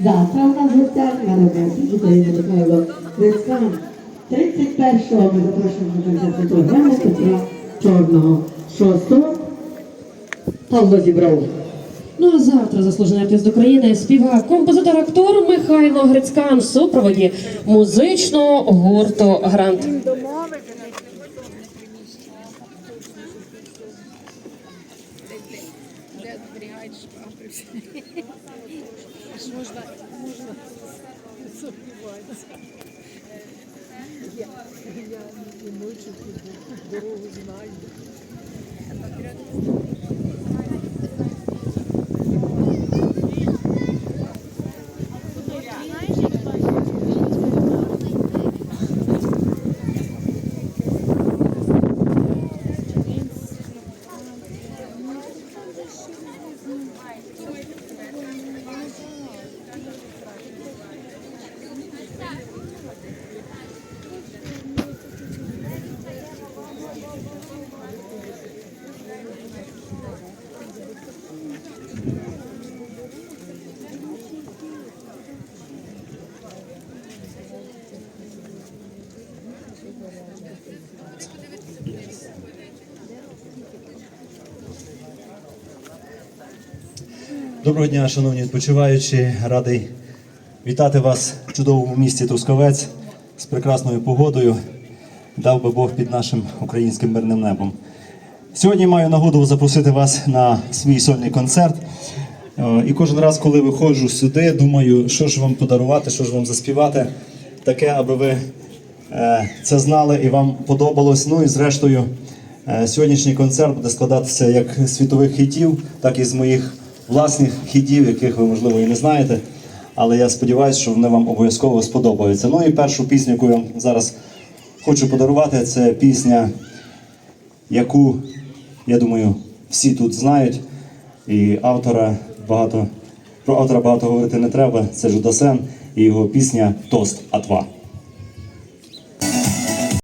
Завтра у нас в гостях народний артист України Михайло Грицькан. 31-го ми запрошуємо на концертну програму Петра Чорного. 6-го Павло Зібров. Ну а завтра заслужений артист України, співак, композитор, актор Михайло Грицькан в супроводі музичного гурту Грант. Шпапи всі. Аж можна, можна сумніватися. Я, я і ночі дорогу знаю. Доброго дня, шановні відпочиваючі. Радий вітати вас в чудовому місті Трускавець з прекрасною погодою. Дав би Бог під нашим українським мирним небом. Сьогодні маю нагоду запросити вас на свій сольний концерт. Е, І кожен раз, коли виходжу сюди, думаю, що ж вам подарувати, що ж вам заспівати, таке, аби ви це знали і вам подобалось. Ну і зрештою, е, сьогоднішній концерт буде складатися як світових хітів, так і з моїх власних хітів, яких ви, можливо, і не знаєте. Але я сподіваюся, що вони вам обов'язково сподобаються. Ну і першу пісню, яку я вам зараз хочу подарувати, це пісня, яку, я думаю, всі тут знають. І автора багато про автора багато говорити не треба. Це Жудасен і його пісня Тост Атва.